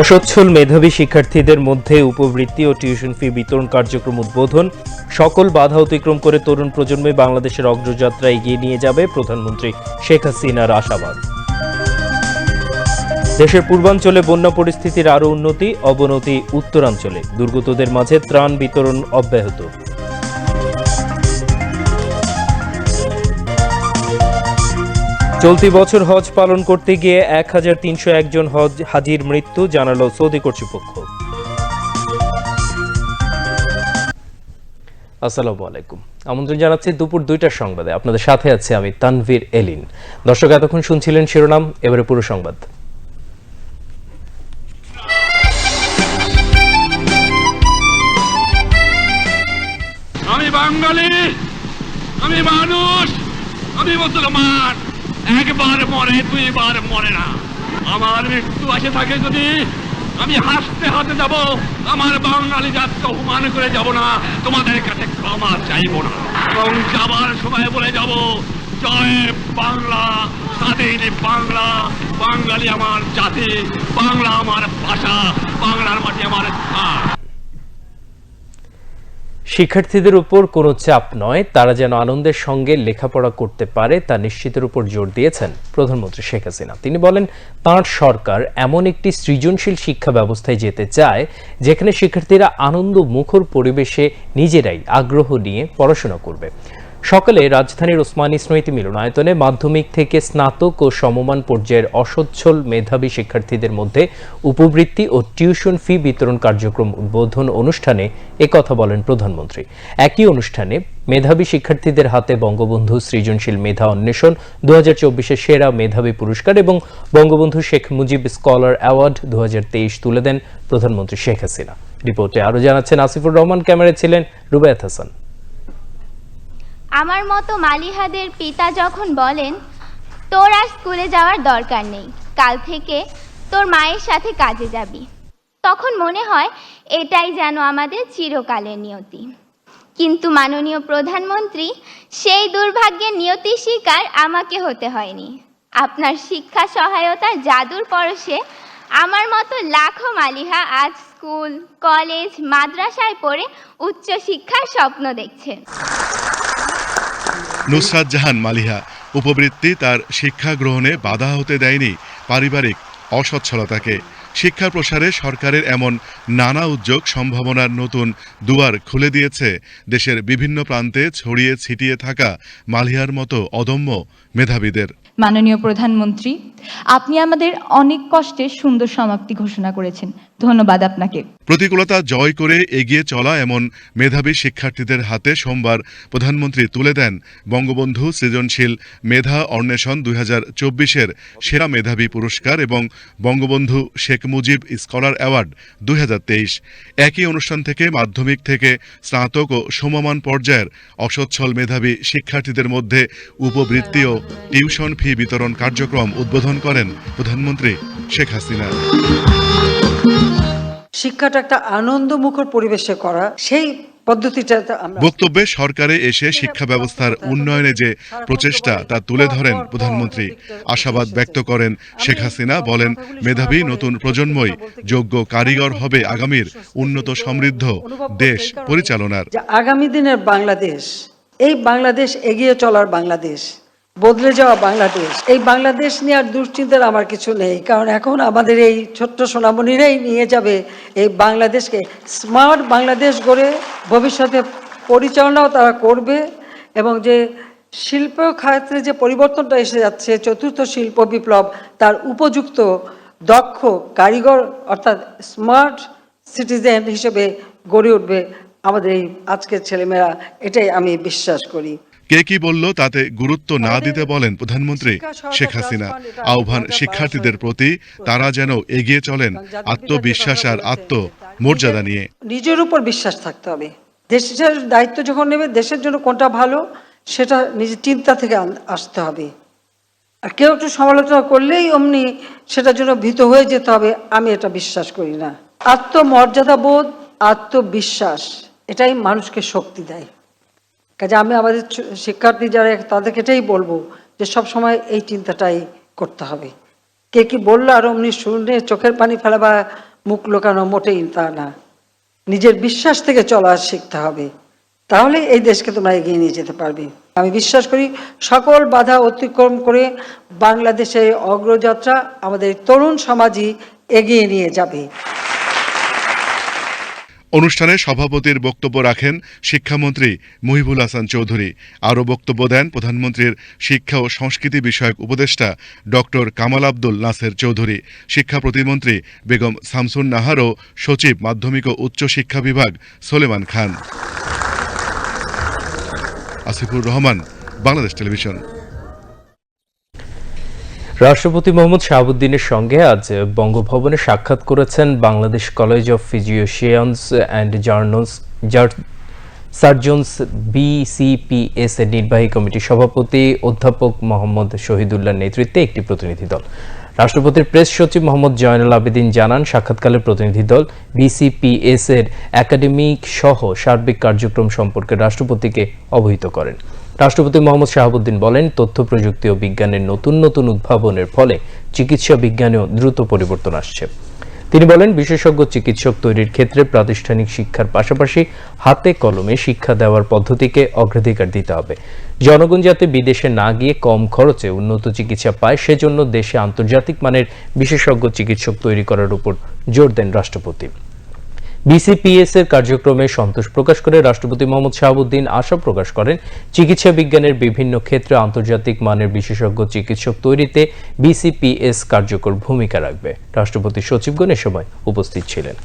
অসচ্ছল মেধাবী শিক্ষার্থীদের মধ্যে উপবৃত্তি ও টিউশন ফি বিতরণ কার্যক্রম উদ্বোধন। সকল বাধা অতিক্রম করে তরুণ প্রজন্মে বাংলাদেশের অগ্রযাত্রা এগিয়ে নিয়ে যাবে প্রধানমন্ত্রী শেখ হাসিনার আশাবাদ। দেশের পূর্বাঞ্চলে বন্যা পরিস্থিতির আরও উন্নতি, অবনতি উত্তরাঞ্চলে দুর্গতদের মাঝে ত্রাণ বিতরণ অব্যাহত। চলতি বছর হজ পালন করতে গিয়ে এক হাজার তিনশো একজন হজ হাজির মৃত্যু, জানালো সৌদি কর্তৃপক্ষ। আসসালামু আলাইকুম। আমন্ত্রণ জানাচ্ছি দুপুর দুইটার সংবাদে। আপনাদের সাথে আছে আমি তানভীর এলিন। দর্শক, এতক্ষণ শুনছিলেন শিরোনাম, এবারে পুরো সংবাদ। আমি বাঙালি, আমি মানুষ, আমি মুসলমান। একবার মরে, দুইবার মরে না। আমার মৃত্যু আসে থাকে যদি আমি হাসতে হাতে যাব, আমার বাঙালি জাতকে অপমান করে যাব না, তোমাদের কাছে ক্ষমা চাইব না। এবং যাবার সময় বলে যাব, জয় বাংলা, স্বাধীন বাংলা, বাঙালি আমার জাতি, বাংলা আমার ভাষা, বাংলার মাটি আমার ধান শিক্ষার্থীদের উপর কোনো চাপ নয়, তারা যেন আনন্দের সঙ্গে লেখাপড়া করতে পারে, তা নিশ্চিতের উপর জোর দিয়েছেন প্রধানমন্ত্রী শেখ হাসিনা। তিনি বলেন, তাঁর সরকার এমন একটি সৃজনশীল শিক্ষা ব্যবস্থায় যেতে চায়, যেখানে শিক্ষার্থীরা আনন্দ মুখর পরিবেশে নিজেরাই আগ্রহ নিয়ে পড়াশোনা করবে। সকালে রাজধানীর ওসমানী স্মৃতি মিলনায়তনে মাধ্যমিক থেকে স্নাতক ও সমমান পর্যায়ের অসচ্ছল মেধাবী শিক্ষার্থীদের মধ্যে উপবৃত্তি ও টিউশন ফি বিতরণ কার্যক্রম উদ্বোধন অনুষ্ঠানে একথা বলেন প্রধানমন্ত্রী। একই অনুষ্ঠানে মেধাবী শিক্ষার্থীদের হাতে বঙ্গবন্ধু সৃজনশীল মেধা অন্বেষণ দু হাজার সেরা মেধাবী পুরস্কার এবং বঙ্গবন্ধু শেখ মুজিব স্কলার অ্যাওয়ার্ড দু হাজার তেইশ তুলে দেন প্রধানমন্ত্রী শেখ হাসিনা। রিপোর্টে আরও জানাচ্ছেন আসিফুর রহমান, ক্যামেরায় ছিলেন রুবায়াত হাসান। আমার মতো মালিহাদের পিতা যখন বলেন, তোর আর স্কুলে যাওয়ার দরকার নেই, কাল থেকে তোর মায়ের সাথে কাজে যাবি। তখন মনে হয়, এটাই যেন আমাদের চিরকালের নিয়তি। কিন্তু মাননীয় প্রধানমন্ত্রী, সেই দুর্ভাগ্যের নিয়তি শিকার আমাকে হতে হয়নি। আপনার শিক্ষা সহায়তার জাদুর পরশে আমার মতো লাখো মালিহা আজ স্কুল, কলেজ, মাদ্রাসায় পড়ে উচ্চশিক্ষার স্বপ্ন দেখছেন নুসরাত জাহান মালিহা উপবৃত্তি তার শিক্ষা গ্রহণে বাধা হতে দেয়নি পারিবারিক অসচ্ছলতাকে। শিক্ষা প্রসারে সরকারের এমন নানা উদ্যোগ সম্ভাবনার নতুন দুয়ার খুলে দিয়েছে। দেশের বিভিন্ন প্রান্তে ছড়িয়ে ছিটিয়ে থাকা মালিহার মতো অদম্য মেধাবীদের। মাননীয় প্রধানমন্ত্রী, আপনি আমাদের অনেক কষ্টে সুন্দর সমাপ্তি ঘোষণা করেছেন। ধন্যবাদ আপনাকে। প্রতিকূলতা জয় করে এগিয়ে চলা এমন মেধাবী শিক্ষার্থীদের হাতে সোমবার প্রধানমন্ত্রী তুলে দেন বঙ্গবন্ধু সৃজনশীল মেধা অন্বেষণ দুই হাজার চব্বিশের সেরা মেধাবী পুরস্কার এবং বঙ্গবন্ধু শেখ মুজিব স্কলার অ্যাওয়ার্ড দুই হাজার তেইশ। একই অনুষ্ঠান থেকে মাধ্যমিক থেকে স্নাতক ও সমমান পর্যায়ের অসচ্ছল মেধাবী শিক্ষার্থীদের মধ্যে উপবৃত্তি ও টিউশন ফি বিতরণ কার্যক্রম উদ্বোধন করেন প্রধানমন্ত্রী শেখ হাসিনা। শিক্ষাটা একটা আনন্দমুখর পরিবেশে করা সেই পদ্ধতিটা বক্তব্যে সরকারে এসে শিক্ষা ব্যবস্থার উন্নয়নে যে প্রচেষ্টা তা তুলে ধরেন প্রধানমন্ত্রী আশাবাদ ব্যক্ত করেন শেখ হাসিনা বলেন মেধাবী নতুন প্রজন্মই যোগ্য কারিগর হবে আগামীর উন্নত সমৃদ্ধ দেশ পরিচালনার। আগামী দিনের বাংলাদেশ এই বাংলাদেশ এগিয়ে চলার বাংলাদেশ বদলে যাওয়া বাংলাদেশ। এই বাংলাদেশ নিয়ে আর দুশ্চিন্তার আমার কিছু নেই, কারণ এখন আমাদের এই ছোট্ট সোনামণিরাই নিয়ে যাবে এই বাংলাদেশকে। স্মার্ট বাংলাদেশ গড়ে ভবিষ্যতে পরিচালনাও তারা করবে এবং যে শিল্প খাতে যে পরিবর্তনটা এসে যাচ্ছে, চতুর্থ শিল্প বিপ্লব, তার উপযুক্ত, দক্ষ কারিগর অর্থাৎ স্মার্ট সিটিজেন হিসেবে গড়ে উঠবে আমাদের এই আজকের ছেলেমেয়েরা। এটাই আমি বিশ্বাস করি। কে কি বলল তাতে গুরুত্ব না দিতে বলেন প্রধানমন্ত্রী শেখ হাসিনা। আহ্বান শিক্ষার্থীদের প্রতি তারা যেন এগিয়ে চলেন আত্মবিশ্বাস আর আত্মমর্যাদা নিয়ে। নিজের উপর বিশ্বাস থাকতে হবে। দেশের দায়িত্ব যখন নেবে দেশের জন্য কোনটা ভালো সেটা নিজের চিন্তা থেকে আসতে হবে। আর কেউ একটু সমালোচনা করলেই অমনি সেটার জন্য ভীত হয়ে যেতে হবে আমি এটা বিশ্বাস করি না। আত্মমর্যাদা বোধ আত্মবিশ্বাস এটাই মানুষকে শক্তি দেয়। কাজে আমি আমাদের শিক্ষার্থী যারা, তাদেরকে এটাই বলব যে সব সময় এই চিন্তাটাই করতে হবে। কে কি বলল আর অমনি শুনে চোখের পানি ফেলা বা মুখ লোকানো মোটেই তা না। নিজের বিশ্বাস থেকে চলা শিখতে হবে। তাহলে এই দেশকে তোমরা এগিয়ে নিয়ে যেতে পারবে। আমি বিশ্বাস করি সকল বাধা অতিক্রম করে বাংলাদেশের অগ্রযাত্রা আমাদের তরুণ সমাজই এগিয়ে নিয়ে যাবে। অনুষ্ঠানে সভাপতির বক্তব্য রাখেন শিক্ষামন্ত্রী মহিবুল হাসান চৌধুরী। আরও বক্তব্য দেন প্রধানমন্ত্রীর শিক্ষা ও সংস্কৃতি বিষয়ক উপদেষ্টা ডক্টর কামাল আব্দুল নাসের চৌধুরী। শিক্ষা প্রতিমন্ত্রী বেগম শামসুন নাহার ও সচিব মাধ্যমিক ও উচ্চ শিক্ষা বিভাগ সোলেমান খান। আসিফুর রহমান, বাংলাদেশ টেলিভিশন। রাষ্ট্রপতি মোহাম্মদ শাহাবুদ্দিনের সঙ্গে আজ বঙ্গভবনে সাক্ষাৎ করেছেন Bangladesh college of physicians and জার্নস surgeons BCPS এর নির্বাহী কমিটির সভাপতি অধ্যাপক মোহাম্মদ শহীদুল্লাহর নেতৃত্বে একটি প্রতিনিধি দল। রাষ্ট্রপতির প্রেস সচিব মোহাম্মদ জয়নুল আবেদিন জানান, সাক্ষাৎকালে প্রতিনিধি দল বিসিপিএস এর একাডেমিক সহ সার্বিক কার্যক্রম সম্পর্কে রাষ্ট্রপতিকে অবহিত করেন। রাষ্ট্রপতি মোহাম্মদ শাহাবুদ্দিন বলেন, তথ্য, প্রযুক্তি ও বিজ্ঞানের নতুন নতুন উদ্ভাবনের ফলে চিকিৎসা বিজ্ঞানেও দ্রুত পরিবর্তন আসছে। তিনি বলেন, বিশেষজ্ঞ চিকিৎসক তৈরির ক্ষেত্রে প্রাতিষ্ঠানিক শিক্ষার পাশাপাশি হাতে কলমে শিক্ষা দেওয়ার পদ্ধতিকে অগ্রাধিকার দিতে হবে। জনগণ যাতে বিদেশে না গিয়ে কম খরচে উন্নত চিকিৎসা পায়, সেজন্য দেশে আন্তর্জাতিক মানের বিশেষজ্ঞ চিকিৎসক তৈরি করার উপর জোর দেন রাষ্ট্রপতি। বিসিপিএস এর কার্যক্রমে সন্তোষ প্রকাশ করে রাষ্ট্রপতি মোহাম্মদ শাহাবুদ্দিন আশা প্রকাশ করেন। চিকিৎসা বিজ্ঞানের বিভিন্ন ক্ষেত্রে আন্তর্জাতিক মানের বিশেষজ্ঞ চিকিৎসক তৈরিতে বিসিপিএস কার্যকর ভূমিকা রাখবে। রাষ্ট্রপতি সচিবগণ এ সময় উপস্থিত ছিলেন।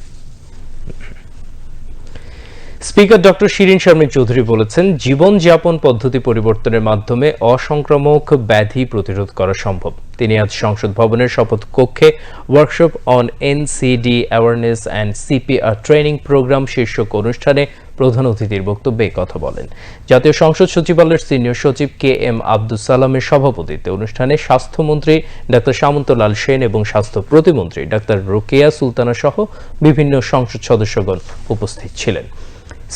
স্পিকার ডক্টর শিরিন শারমিন চৌধুরী বলেছেন জীবনযাপন পদ্ধতি পরিবর্তনের মাধ্যমে অসংক্রামক ব্যাধি প্রতিরোধ করা সম্ভব। তিনি আজ সংসদ ভবনের শপথ কক্ষে workshop on NCD awareness and CPR training programme শীর্ষক অনুষ্ঠানে প্রধান অতিথির বক্তব্যে কথা বলেন। জাতীয় সংসদ সচিবালয়ের সিনিয়র সচিব কে এম আব্দুল সালামের সভাপতিত্বে অনুষ্ঠানে স্বাস্থ্যমন্ত্রী ডাক্তার সামন্তলাল সেন এবং স্বাস্থ্য প্রতিমন্ত্রী ডাক্তার রোকেয়া সুলতানা সহ বিভিন্ন সংসদ সদস্যগণ উপস্থিত ছিলেন।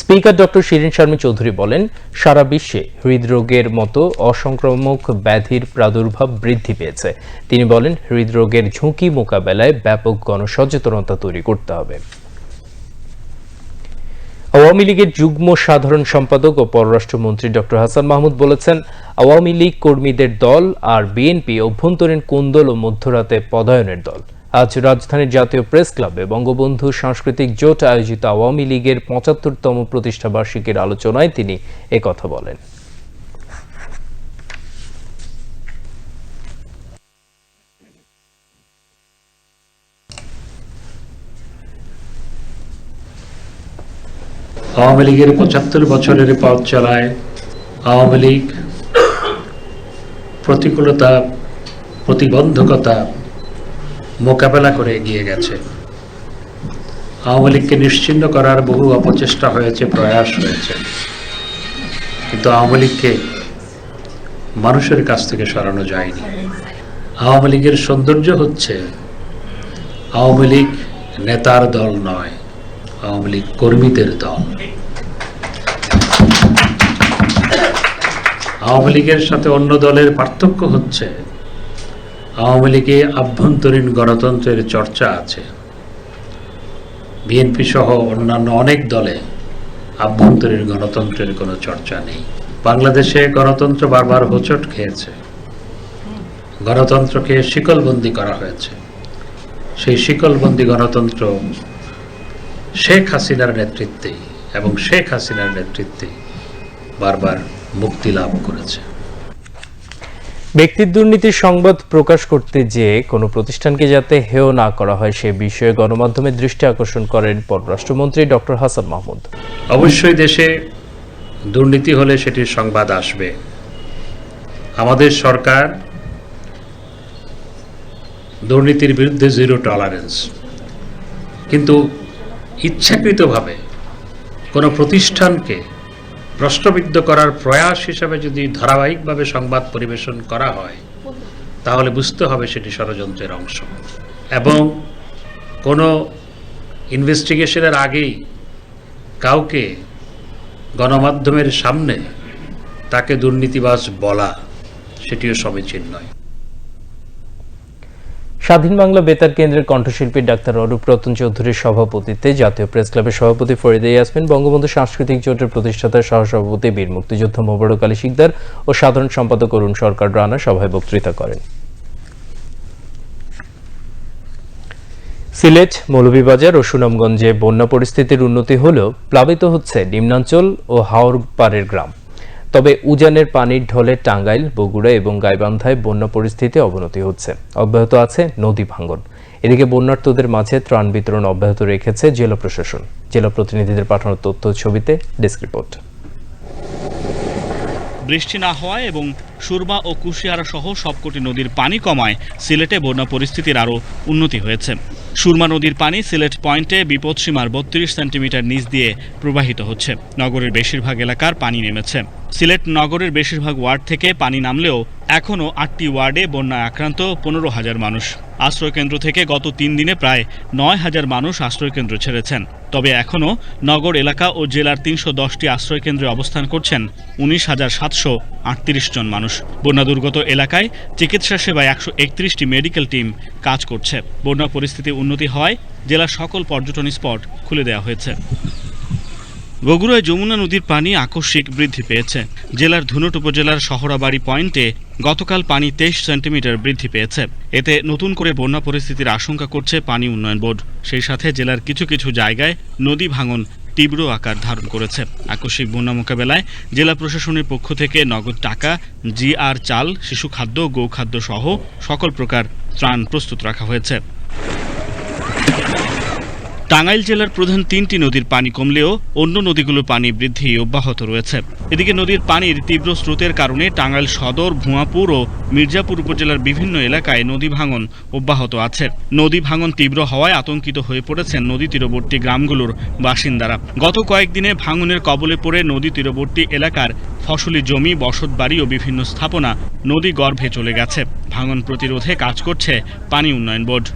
স্পিকার ডক্টর শিরিন শারমি চৌধুরী বলেন, সারা বিশ্বে হৃদরোগের মতো অসংক্রামক ব্যাধির প্রাদুর্ভাব বৃদ্ধি পেয়েছে। তিনি বলেন, হৃদরোগের ঝুঁকি মোকাবেলায় ব্যাপক গণসচেতনতা তৈরি করতে হবে। আওয়ামী লীগের যুগ্ম সাধারণ সম্পাদক ও পররাষ্ট্রমন্ত্রী ডক্টর হাসান মাহমুদ বলেছেন, আওয়ামী লীগ কর্মীদের দল আর বিএনপি অভ্যন্তরীণ কোন্দল ও মধ্যরাতে পদায়নের দল। আজ রাজধানীর জাতীয় প্রেস ক্লাবে বঙ্গবন্ধু সাংস্কৃতিক জোট আয়োজিত আওয়ামী লীগের পঁচাত্তরতম প্রতিষ্ঠা বার্ষিকীর আলোচনায় তিনি একথা বলেন। আওয়ামী লীগের পঁচাত্তর বছরের পথ চলায় আওয়ামী লীগ প্রতিকূলতা, প্রতিবন্ধকতা মোকাবেলা করে এগিয়ে গেছে। আওয়ামী লীগকে নিশ্চিন্ন করার বহু অপচেষ্টা হয়েছে, প্রয়াস হয়েছে। কিন্তু আওয়ামী লীগকে মানুষের কাছ থেকে সরানো যায়নি। আওয়ামী লীগের সৌন্দর্য হচ্ছে, আওয়ামী লীগ নেতার দল নয়, আওয়ামী লীগ কর্মীদের দল। আওয়ামী লীগের সাথে অন্য দলের পার্থক্য হচ্ছে আওয়ামী লীগে আভ্যন্তরীণ গণতন্ত্রের চর্চা আছে। বিএনপি সহ অন্যান্য অনেক দলে আভ্যন্তরীণ গণতন্ত্রের কোনো চর্চা নেই। বাংলাদেশে গণতন্ত্র বারবার হোঁচট খেয়েছে। গণতন্ত্রকে শিকলবন্দি করা হয়েছে। সেই শিকলবন্দি গণতন্ত্র শেখ হাসিনার নেতৃত্বে এবং শেখ হাসিনার নেতৃত্বে বারবার মুক্তি লাভ করেছে। ব্যক্তির দুর্নীতির সংবাদ প্রকাশ করতে যে কোনো প্রতিষ্ঠানকে যাতে হেয় না করা হয় সে বিষয়ে গণমাধ্যমের দৃষ্টি আকর্ষণ করেন পররাষ্ট্রমন্ত্রী ডক্টর হাসান মাহমুদ। অবশ্যই দেশে দুর্নীতি হলে সেটির সংবাদ আসবে। আমাদের সরকার দুর্নীতির বিরুদ্ধে জিরো টলারেন্স। কিন্তু ইচ্ছাকৃতভাবে কোনো প্রতিষ্ঠানকে প্রশ্নবিদ্ধ করার প্রয়াস হিসাবে যদি ধারাবাহিকভাবে সংবাদ পরিবেশন করা হয়, তাহলে বুঝতে হবে সেটি ষড়যন্ত্রের অংশ। এবং কোনো ইনভেস্টিগেশনের আগেই কাউকে গণমাধ্যমের সামনে তাকে দুর্নীতিবাজ বলা, সেটিও সমীচীন নয়। স্বাধীন বাংলা বেতার কেন্দ্রের কণ্ঠশিল্পী ডাক্তার অরূপ রতন চৌধুরীর সভাপতিত্বে জাতীয় প্রেস ক্লাবের সভাপতি ফরিদে ইয়াসমিন, বঙ্গবন্ধু সাংস্কৃতিক জোটের প্রতিষ্ঠাতা সহসভাপতি বীর মুক্তিযোদ্ধা মোবারক আলী শিকদার ও সাধারণ সম্পাদক অরুণ সরকার রানা সভায় বক্তৃতা করেন। সিলেট, মৌলভীবাজার ও সুনামগঞ্জে বন্যা পরিস্থিতির উন্নতি হলেও প্লাবিত হচ্ছে নিম্নাঞ্চল ও হাওর পাড়ের গ্রাম। তবে উজানের পানির ঢলে টাঙ্গাইল, বগুড়া এবং গাইবান্ধায় বন্যা পরিস্থিতি অবনতি হচ্ছে। অব্যাহত আছে নদী ভাঙ্গন। এদিকে বন্যার্থদের মাঝে ত্রাণ বিতরণ অব্যাহত রেখেছে জেলা প্রশাসন। জেলা প্রতিনিধিদের পাঠানো তথ্য ছবিতে ডেস্ক রিপোর্ট। বৃষ্টি না হওয়ায় এবং সুরমা ও কুশিয়ারা সহ সবকটি নদীর পানি কমায়, সিলেটে বন্যা পরিস্থিতির আরও উন্নতি হয়েছে। সুরমা নদীর পানি সিলেট পয়েন্টে বিপদসীমার বত্রিশ সেন্টিমিটার নিচ দিয়ে প্রবাহিত হচ্ছে। নগরের বেশিরভাগ এলাকার পানি নেমেছে। সিলেট নগরের বেশিরভাগ ওয়ার্ড থেকে পানি নামলেও এখনও আটটি ওয়ার্ডে বন্যায় আক্রান্ত পনেরো হাজার মানুষ। আশ্রয়কেন্দ্র থেকে গত তিন দিনে প্রায় নয় হাজার মানুষ আশ্রয়কেন্দ্র ছেড়েছেন। তবে এখনও নগর এলাকা ও জেলার তিনশো দশটি আশ্রয়কেন্দ্রে অবস্থান করছেন উনিশ হাজার সাতশো আটত্রিশ জন মানুষ। বন্যা দুর্গত এলাকায় চিকিৎসা সেবায় একশো একত্রিশটি মেডিকেল টিম কাজ করছে। বন্যা পরিস্থিতি উন্নতি হওয়ায় জেলার সকল পর্যটন স্পট খুলে দেওয়া হয়েছে। বগুড়ায় যমুনা নদীর পানি আকস্মিক বৃদ্ধি পেয়েছে। জেলার ধুনট উপজেলার শহরাবাড়ি পয়েন্টে গতকাল পানি তেইশ সেন্টিমিটার বৃদ্ধি পেয়েছে। এতে নতুন করে বন্যা পরিস্থিতির আশঙ্কা করছে পানি উন্নয়ন বোর্ড। সেই সাথে জেলার কিছু কিছু জায়গায় নদী ভাঙন তীব্র আকার ধারণ করেছে। আকস্মিক বন্যা মোকাবেলায় জেলা প্রশাসনের পক্ষ থেকে নগদ টাকা জি আর চাল, শিশু খাদ্য গৌখাদ্য সহ সকল প্রকার ত্রাণ প্রস্তুত রাখা হয়েছে। টাঙ্গাইল জেলার প্রধান তিনটি নদীর পানি কমলেও অন্য নদীগুলোর পানি বৃদ্ধি অব্যাহত রয়েছে। এদিকে নদীর পানির তীব্র স্রোতের কারণে টাঙ্গাইল সদর, ভুয়াপুর ও মির্জাপুর উপজেলার বিভিন্ন এলাকায় নদী ভাঙন অব্যাহত আছে। নদী ভাঙন তীব্র হওয়ায় আতঙ্কিত হয়ে পড়েছেন নদী তীরবর্তী গ্রামগুলোর বাসিন্দারা। গত কয়েকদিনে ভাঙনের কবলে পড়ে নদী তীরবর্তী এলাকার ফসলি জমি বসতবাড়ি ও বিভিন্ন স্থাপনা নদী গর্ভে চলে গেছে। ভাঙন প্রতিরোধে কাজ করছে পানি উন্নয়ন বোর্ড।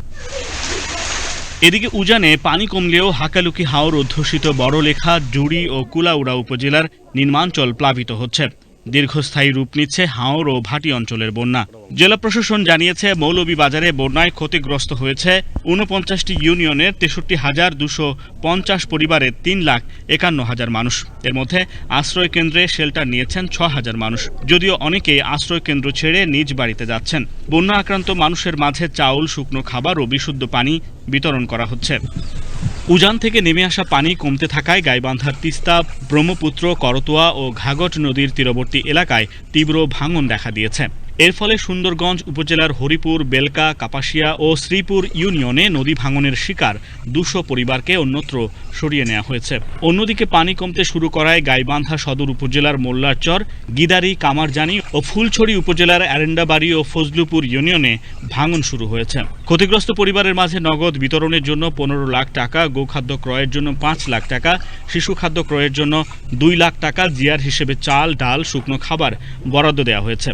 এদিকে উজানে পানি কমলেও হাকালুকি হাওর অধ্যুষিত বড়লেখা, জুড়ি ও কুলাউড়া উপজেলার নির্মাঞ্চল প্লাবিত হচ্ছে। দীর্ঘস্থায়ী রূপ নিচ্ছে হাওর ও ভাটি অঞ্চলের বন্যা। জেলা প্রশাসন জানিয়েছে, মৌলভীবাজারে বন্যায় ক্ষতিগ্রস্ত হয়েছে ঊনপঞ্চাশটি ইউনিয়নের তেষট্টি হাজার দুশো পঞ্চাশ পরিবারের তিন লাখ একান্ন হাজার মানুষ। এর মধ্যে আশ্রয় কেন্দ্রে শেল্টার নিয়েছেন ছ হাজার মানুষ। যদিও অনেকে আশ্রয় কেন্দ্র ছেড়ে নিজ বাড়িতে যাচ্ছেন। বন্যা আক্রান্ত মানুষের মাঝে চাউল, শুকনো খাবার ও বিশুদ্ধ পানি বিতরণ করা হচ্ছে। উজান থেকে নেমে আসা পানি কমতে থাকায় গাইবান্ধার তিস্তা, ব্রহ্মপুত্র, করতোয়া ও ঘাগট নদীর তীরবর্তী এলাকায় তীব্র ভাঙন দেখা দিয়েছে। এর ফলে সুন্দরগঞ্জ উপজেলার হরিপুর, বেলকা, কাপাসিয়া ও শ্রীপুর ইউনিয়নে নদী ভাঙনের শিকার দুশো পরিবারকে অন্যত্র সরিয়ে নেওয়া হয়েছে। অন্যদিকে পানি কমতে শুরু করায় গাইবান্ধা সদর উপজেলার মোল্লারচর, গিদারি, কামারজানি ও ফুলছড়ি উপজেলার অ্যারেন্ডাবাড়ি ও ফজলুপুর ইউনিয়নে ভাঙন শুরু হয়েছে। ক্ষতিগ্রস্ত পরিবারের মাঝে নগদ বিতরণের জন্য পনেরো লাখ টাকা, গোখাদ্য ক্রয়ের জন্য পাঁচ লাখ টাকা, শিশু খাদ্য ক্রয়ের জন্য দুই লাখ টাকা, জিয়ার হিসেবে চাল, ডাল, শুকনো খাবার বরাদ্দ দেওয়া হয়েছে।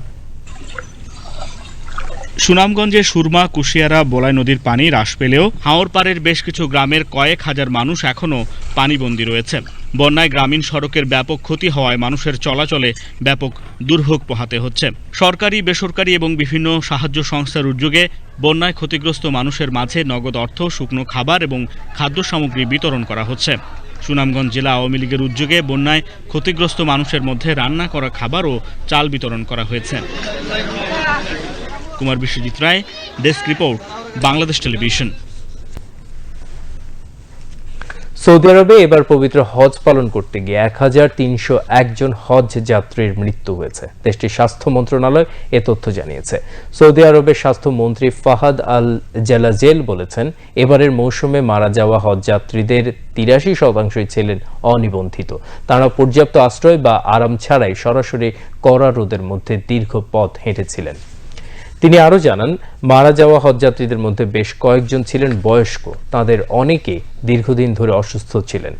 সুনামগঞ্জে সুরমা, কুশিয়ারা, বোলাই নদীর পানি হ্রাস পেলেও হাওর পাড়ের বেশ কিছু গ্রামের কয়েক হাজার মানুষ এখনও পানিবন্দী রয়েছে। বন্যায় গ্রামীণ সড়কের ব্যাপক ক্ষতি হওয়ায় মানুষের চলাচলে ব্যাপক দুর্ভোগ পোহাতে হচ্ছে। সরকারি, বেসরকারি এবং বিভিন্ন সাহায্য সংস্থার উদ্যোগে বন্যায় ক্ষতিগ্রস্ত মানুষের মাঝে নগদ অর্থ, শুকনো খাবার এবং খাদ্য সামগ্রী বিতরণ করা হচ্ছে। সুনামগঞ্জ জেলা আওয়ামী লীগের উদ্যোগে বন্যায় ক্ষতিগ্রস্ত মানুষের মধ্যে রান্না করা খাবার ও চাল বিতরণ করা হয়েছে। Kumar Biswajit Roy, desk report, Bangladesh television. Saudi আরবে এবার পবিত্র হজ পালন করতে গিয়ে এক হাজার তিনশো একজন হজ যাত্রীর মৃত্যু হয়েছে। দেশটির স্বাস্থ্য মন্ত্রণালয় এ তথ্য জানিয়েছে। সৌদি আরবের স্বাস্থ্যমন্ত্রী ফাহাদ আল জালাজেল বলেছেন, এবারের মৌসুমে মারা যাওয়া হজ যাত্রীদের তিরাশি শতাংশই ছিলেন অনিবন্ধিত। তারা পর্যাপ্ত আশ্রয় বা আরাম ছাড়াই সরাসরি কড়া রোদের মধ্যে দীর্ঘ পথ হেঁটেছিলেন। তিনি আরও জানান, মারা যাওয়া হজযাত্রীদের মধ্যে বেশ কয়েকজন ছিলেন বয়স্ক, তাদের অনেকে দীর্ঘদিন ধরে অসুস্থ ছিলেন।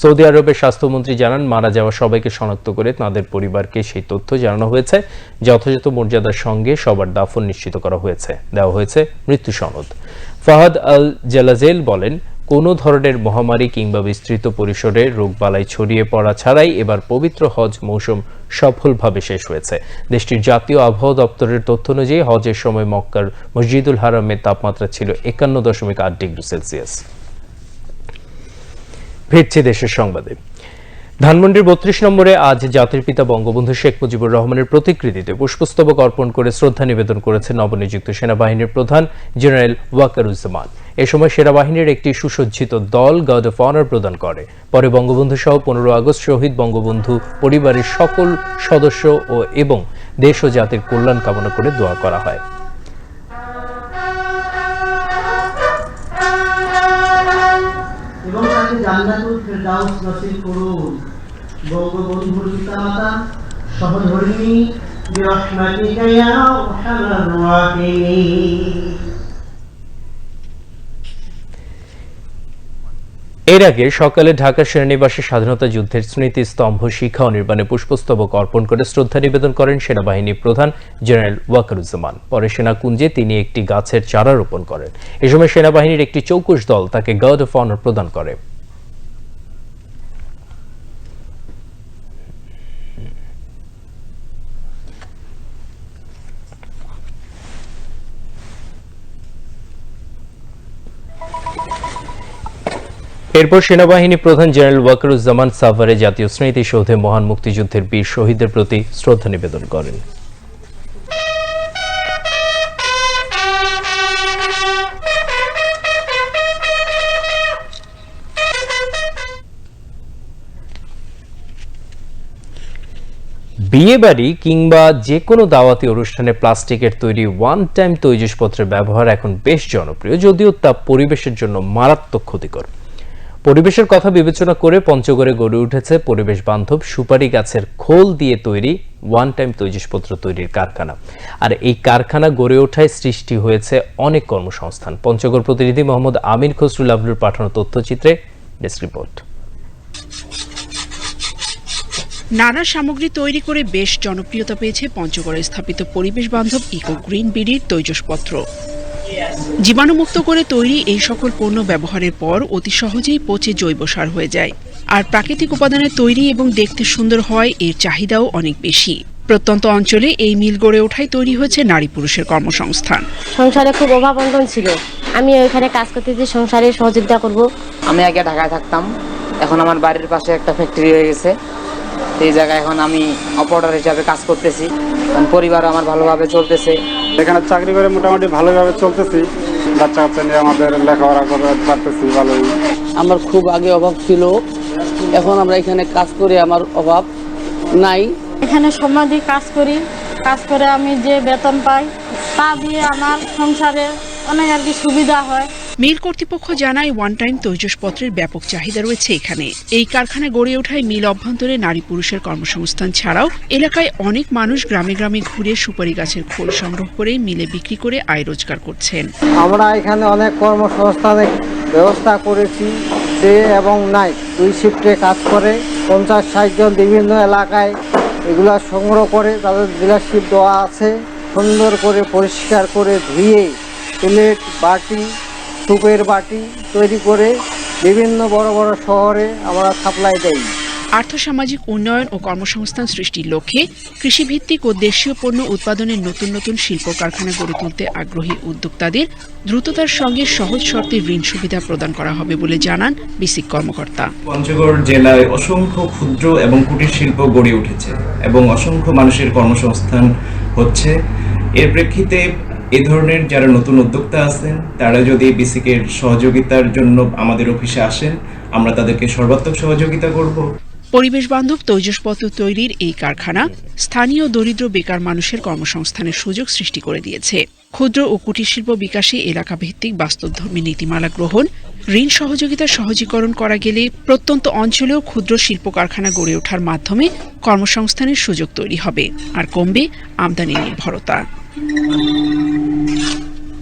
সৌদি আরবের স্বাস্থ্যমন্ত্রী জানান, মারা যাওয়া সবাইকে শনাক্ত করে তাদের পরিবারকে সেই তথ্য জানানো হয়েছে। যথাযথ মর্যাদার সঙ্গে সবার দাফন নিশ্চিত করা হয়েছে, দেওয়া হয়েছে মৃত্যু সনদ। ফাহাদ আল জালাজেল বলেন কোনো ধরনের মহামারী কিংবা বিস্তৃত পরিসরে রোগবালাই ছড়িয়ে পড়া ছাড়াই এবার পবিত্র হজ মৌসুম সফলভাবে শেষ হয়েছে। দেশটির জাতীয় আবহাওয়া দপ্তরের তথ্য অনুযায়ী হজের সময় মক্কার মসজিদুল হারামের তাপমাত্রা ছিল একান্ন দশমিক আট ডিগ্রি সেলসিয়াস। ফিরছি দেশের সংবাদে। ধানমন্ডির বত্রিশ নম্বরে আজ জাতির পিতা বঙ্গবন্ধু শেখ মুজিবুর রহমানের প্রতিকৃতিতে পুষ্পস্তবক অর্পণ করে শ্রদ্ধা নিবেদন করেছেন নবনিযুক্ত সেনাবাহিনীর প্রধান জেনারেল ওয়াকারুজ্জামান। এ সময় সেনাবাহিনীর একটি সুসজ্জিত দল গার্ড অফ অনার প্রদান করে। পরে বঙ্গবন্ধু সহ পনেরো আগস্ট শহীদ বঙ্গবন্ধু পরিবারের সকল সদস্য ও এবং দেশ ও জাতির কল্যাণ কামনা করে দোয়া করা হয়। জান্নাতুল ফেরদাউস নসিব করুন। বঙ্গবন্ধুর পিতামাতা সহধর্মী এর আগে সকালে ঢাকা সেনানিবাসে স্বাধীনতা যুদ্ধের স্মৃতি স্তম্ভ শিখা ও নির্মাণে পুষ্পস্তবক অর্পণ করে শ্রদ্ধা নিবেদন করেন সেনাবাহিনী প্রধান জেনারেল ওয়াকারুজ্জামান। পরে সেনাকুঞ্জে তিনি একটি গাছের চারা রোপণ করেন। এ সময় সেনাবাহিনীর একটি চৌকুশ দল তাকে গার্ড অফ অনার প্রদান করে। এরপর সেনাবাহিনী প্রধান জেনারেল ওয়াকারুজ্জামান সাভারে জাতীয় স্মৃতিসৌধে মহান মুক্তিযুদ্ধের বীর শহীদদের প্রতি শ্রদ্ধা নিবেদন করেন। বিয়ে বাড়ি কিংবা যে কোনো দাওয়াতি অনুষ্ঠানে প্লাস্টিকের তৈরি ওয়ান টাইম তৈজসপত্রের ব্যবহার এখন বেশ জনপ্রিয়, যদিও তা পরিবেশের জন্য মারাত্মক ক্ষতিকর। পরিবেশের কথা বিবেচনা করে পঞ্চগড়ে গড়ে উঠেছে পরিবেশ বান্ধব সুপারি গাছের খোল দিয়ে তৈরি ওয়ান টাইম তৈজসপত্র তৈরির কারখানা। আর এই কারখানা গড়ে ওঠায় সৃষ্টি হয়েছে অনেক কর্মসংস্থান। পঞ্চগড় প্রতিনিধি মোহাম্মদ আমির খসরুল আবলুর পাঠানো তথ্যচিত্রে ডেস্ক রিপোর্ট। নানা সামগ্রী তৈরি করে বেশ জনপ্রিয়তা পেয়েছে পঞ্চগড়ে স্থাপিত পরিবেশ বান্ধব ইকো গ্রিন বিডির তৈজসপত্র। জীবাণুমুক্ত করে তৈরি এই সকল পণ্য ব্যবহারের পর অতি সহজেই পচে জৈব সার হয়ে যায়। আর প্রাকৃতিক উপাদানে তৈরি এবং দেখতে সুন্দর হয় এর চাহিদাও অনেক বেশি। প্রত্যন্ত অঞ্চলে এই মিল গড়ে ওঠায় তৈরি হয়েছে নারী পুরুষের কর্মসংস্থান। সংসারে খুব অভাব অনটন ছিল। আমি ওইখানে কাজ করতে যে সংসারে সহযোগিতা করব। আমি আগে ঢাকায় থাকতাম। এখন আমার বাড়ির পাশে একটা ফ্যাক্টরি হয়ে গেছে। এই জায়গায় এখন আমি অপারেটর হিসাবে কাজ করতেছি। পরিবার আমার ভালোভাবে চলতেছে। এখানে চাকরি করে মোটামুটি ভালোভাবে চলতেছি। বাচ্চা কাচ্চা নিয়ে আমাদের লেখাপড়া করতে পারতেছি ভালোই। আমার খুব আগে অভাব ছিল। এখন আমরা এখানে কাজ করে আমার অভাব নাই। এখানে সময় দিয়ে কাজ করি। কাজ করে আমি যে বেতন পাই তা দিয়ে আমার সংসারে অনেক আর কি সুবিধা হয়। মিল কর্তৃপক্ষ জানায় ওয়ান টাইম তৈজসপত্রের ব্যাপক চাহিদা রয়েছে এখানে। এই কারখানা গড়ে ওঠায় মিল অভ্যন্তরে নারী পুরুষের কর্মসংস্থান ছাড়াও এলাকায় অনেক মানুষ গ্রামে গ্রামে ঘুরে সুপারি গাছের খোল সংগ্রহ করে মিলে বিক্রি করে আয় রোজগার করছেন। আমরা এখানে অনেক কর্মসংস্থানের ব্যবস্থা করেছি ডে এবং নাইট দুই শিফটে কাজ করে, পঞ্চাশ, ষাট জন বিভিন্ন এলাকায় এগুলা সংগ্রহ করে তাদের ডিলারশিপ দেওয়া আছে, সুন্দর করে পরিষ্কার করে ধুয়ে প্লেট বাটি সুপের বাটি তৈরি করে বিভিন্ন বড় বড় শহরে আমরা সাপ্লাই দেই। আর্থসামাজিক উন্নয়ন ও কর্মসংস্থান সৃষ্টির লক্ষ্যে কৃষিভিত্তিক ও দেশীয় পণ্য উৎপাদনের নতুন নতুন শিল্প কারখানা গড়ে তুলতে আগ্রহী উদ্যোক্তাদের দ্রুততার সঙ্গে সহজ শর্তে ঋণ সুবিধা প্রদান করা হবে বলে জানান বিসিক কর্মকর্তা। পঞ্চগড় জেলায় অসংখ্য ক্ষুদ্র এবং কুটির শিল্প গড়ে উঠেছে এবং অসংখ্য মানুষের কর্মসংস্থান হচ্ছে। এর প্রেক্ষিতে এ ধরনের যারা নতুন উদ্যোক্তা আছেন, তারা যদি বিসিকের সহযোগিতার জন্য আমাদের অফিসে আসেন, আমরা তাদেরকে সর্বাত্মক সহযোগিতা করব। পরিবেশ বান্ধব তৈজসপত্র তৈরির এই কারখানা স্থানীয় দরিদ্র বেকার মানুষের কর্মসংস্থানের সুযোগ সৃষ্টি করে দিয়েছে। ক্ষুদ্র ও কুটির শিল্প বিকাশে এলাকা ভিত্তিক বাস্তবধর্মী নীতিমালা গ্রহণ, ঋণ সহযোগিতা সহজীকরণ করা গেলে প্রত্যন্ত অঞ্চলেও ক্ষুদ্র শিল্প কারখানা গড়ে ওঠার মাধ্যমে কর্মসংস্থানের সুযোগ তৈরি হবে, আর কমবে আমদানি নির্ভরতা।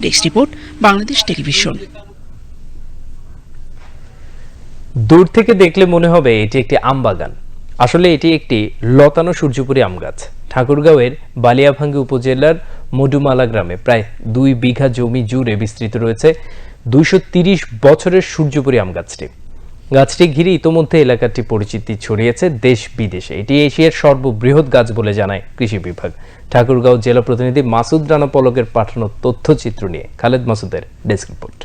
ডেস্ক রিপোর্ট বাংলাদেশ টেলিভিশন দূর থেকে দেখলে মনে হবে এটি একটি আম বাগান। আসলে এটি একটি লতানো সূর্যপুরী আম গাছ। ঠাকুরগাঁওয়ের বালিয়াভাঙ্গি উপজেলার মডুমালা গ্রামে প্রায় দুই বিঘা জমি জুড়ে বিস্তৃত রয়েছে দুইশো বছরের সূর্যপুরী আম গাছটি। গাছটি ঘিরে ইতোমধ্যে এলাকাটি পরিচিতি ছড়িয়েছে দেশ বিদেশে। এটি এশিয়ার সর্ববৃহৎ গাছ বলে জানায় কৃষি বিভাগ। ঠাকুরগাঁও জেলা প্রতিনিধি মাসুদ রানা পলকের পাঠানো তথ্যচিত্র নিয়ে খালেদ মাসুদের ডেস্ক রিপোর্ট।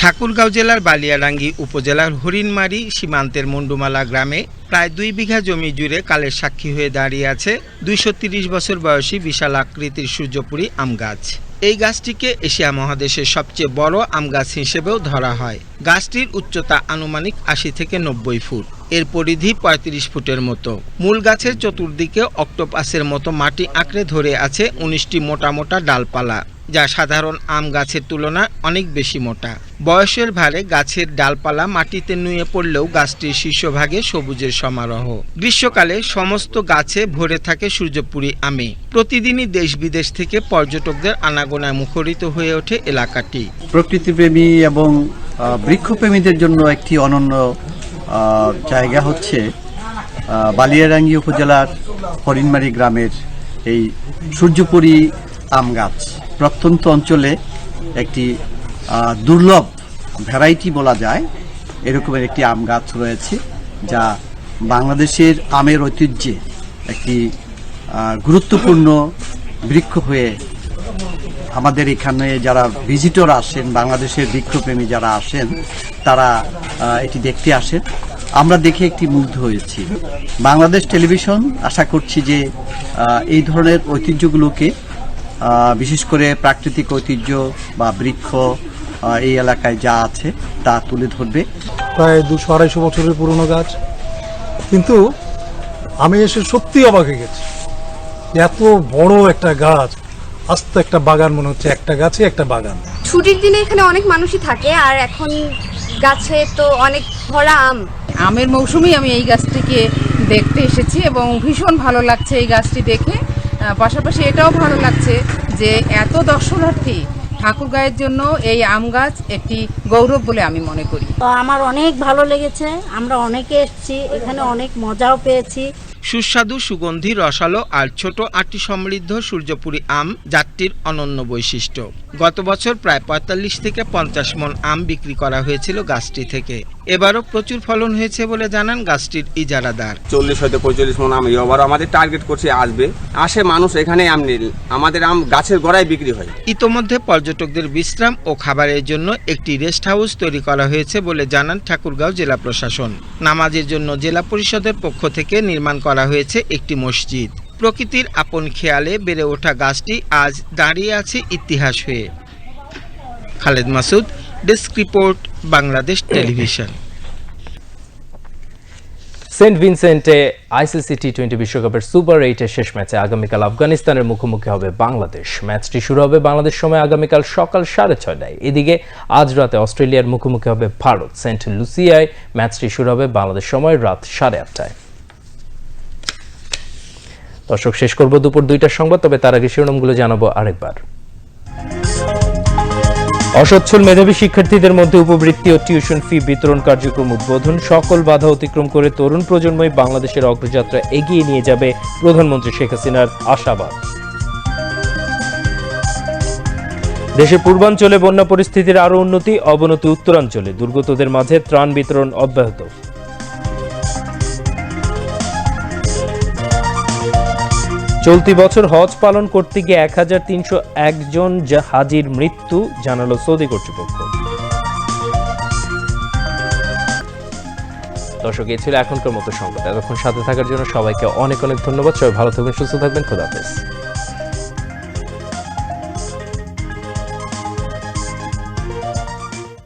ঠাকুরগাঁও জেলার বালিয়াডাঙ্গি উপজেলার হরিণমারি সীমান্তের মন্ডুমালা গ্রামে প্রায় দুই বিঘা জমি জুড়ে কালের সাক্ষী হয়ে দাঁড়িয়ে আছে দুইশো বছর বয়সী বিশাল আকৃতির সূর্যপুরী আম গাছ এই গাছটিকে এশিয়া মহাদেশের সবচেয়ে বড় আম গাছ হিসেবেও ধরা হয়। গাছটির উচ্চতা আনুমানিক আশি থেকে নব্বই ফুট। এর পরিধি পঁয়ত্রিশ ফুটের মতো। মূল গাছের চতুর্দিকে অক্টোপাসের মতো মাটি আঁকড়ে ধরে আছে উনিশটি মোটা মোটা ডালপালা। যা সাধারণ আম গাছের তুলনায় অনেক বেশি মোটা। বয়সের ভারে গাছের ডালপালা মাটিতে নুয়ে পড়লেও গাছটির শীর্ষভাগে সবুজের সমারোহ। গ্রীষ্মকালে সমস্ত গাছে ভরে থাকে সূর্যপুরী আমে। প্রতিদিনই দেশ বিদেশ থেকে পর্যটকদের আনাগোনায় মুখরিত হয়ে ওঠে এলাকাটি। প্রকৃতিপ্রেমী এবং বৃক্ষপ্রেমীদের জন্য একটি অনন্য জায়গা হচ্ছে বালিয়ারাঙ্গি উপজেলার হরিণমারি গ্রামের এই সূর্যপুরী আম গাছ। প্রত্যন্ত অঞ্চলে একটি দুর্লভ ভ্যারাইটি বলা যায়। এরকমের একটি আম গাছ রয়েছে, যা বাংলাদেশের আমের ঐতিহ্যে একটি গুরুত্বপূর্ণ বৃক্ষ হয়ে আমাদের এখানে যারা ভিজিটর আসেন, বাংলাদেশের বৃক্ষপ্রেমী যারা আসেন, তারা এটি দেখতে আসেন। আমরা দেখে একটি মুগ্ধ হয়েছি। বাংলাদেশ টেলিভিশন আশা করছি যে এই ধরনের ঐতিহ্যগুলোকে বিশেষ করে প্রাকৃতিক ঐতিহ্য বা বৃক্ষ এই এলাকায় যা আছে তা তুলে ধরবে। প্রায় দুশো আড়াইশো বছরের পুরনো গাছ। কিন্তু আমি এসে সত্যি অবাক হয়ে গেছি এত বড় একটা গাছ আস্ত একটা বাগান মনে হচ্ছে একটা গাছে একটা বাগান। ছুটির দিনে এখানে অনেক মানুষই থাকে আর এখন গাছে তো অনেক ভরা আম। আমের মৌসুমেই আমি এই গাছটিকে দেখতে এসেছি এবং ভীষণ ভালো লাগছে এই গাছটি দেখে। পাশাপাশি এটাও ভালো লাগছে যে এত দর্শনার্থী ঠাকুরগাঁয়ের জন্য এই আম গাছ একটি গৌরব বলে আমি মনে করি। তো আমার অনেক ভালো লেগেছে আমরা অনেকে এসেছি এখানে অনেক মজাও পেয়েছি। সুস্বাদু সুগন্ধি রসালো আর ছোট আটটি সমৃদ্ধ সূর্যপুরী আম জাতটির অনন্য বৈশিষ্ট্য। গত বছর প্রায় পঁয়তাল্লিশ থেকে পঞ্চাশ মন আম বিক্রি করা হয়েছিল গাছটি থেকে। এবারও প্রচুর ফলন হয়েছে বলে জানান গাছটির ইজারাদার। চল্লিশ হয়তো পঁয়তাল্লিশ মন আম এবার আমাদের টার্গেট করছে আসবে। আসে মানুষ এখানে আম নিল। আমাদের আম গাছের গোড়ায় বিক্রি হয়। ইতোমধ্যে পর্যটকদের বিশ্রাম ও খাবারের জন্য একটি রেস্ট হাউস তৈরি করা হয়েছে বলে জানান ঠাকুরগাঁও জেলা প্রশাসন। নামাজের জন্য জেলা পরিষদের পক্ষ থেকে নির্মাণ করা হয়েছে একটি মসজিদ। প্রকৃতির আপন খেয়ালে বেড়ে ওঠা গাছটি আজ দাঁড়িয়ে আছে ইতিহাস হয়ে। Khaled Masud, desk report, Bangladesh television. Saint ভিনসেন্টে ICC T twenty বিশ্বকাপের সুপার এইটের শেষ ম্যাচে আগামীকাল আফগানিস্তানের মুখোমুখি হবে বাংলাদেশ। ম্যাচটি শুরু হবে বাংলাদেশ সময় আগামীকাল সকাল সাড়ে ছয়টায়। এদিকে, আজ রাতে অস্ট্রেলিয়ার মুখোমুখি হবে ভারত। সেন্ট লুসিয়ায় ম্যাচটি শুরু হবে বাংলাদেশ সময় রাত সাড়ে আটটায়। দর্শক, শেষ করব দুপুর দুইটার সংবাদ, তবে তার আগে শিরোনামগুলো জানাব আরেকবার। অসচ্ছল মেধাবী শিক্ষার্থীদের মধ্যে উপবৃত্তি ও টিউশন ফি বিতরণ কার্যক্রম উদ্বোধন। সকল বাধা অতিক্রম করে তরুণ প্রজন্মই বাংলাদেশের অগ্রযাত্রা এগিয়ে নিয়ে যাবে প্রধানমন্ত্রী শেখ হাসিনার আশাবাদ। দেশের পূর্বাঞ্চলে বন্যা পরিস্থিতির আরও উন্নতি, অবনতি উত্তরাঞ্চলে দুর্গতদের মাঝে ত্রাণ বিতরণ অব্যাহত। চলতি বছর হজ পালন করতে গিয়ে এক হাজার তিনশো একজন হাজির মৃত্যু, জানালো সৌদি কর্তৃপক্ষ। দর্শক, এ ছিল এখনকার মতো সংবাদ। এতক্ষণ সাথে থাকার জন্য সবাইকে অনেক অনেক ধন্যবাদ। সবাই ভালো থাকবেন, সুস্থ থাকবেন। খোদা হাফেজ।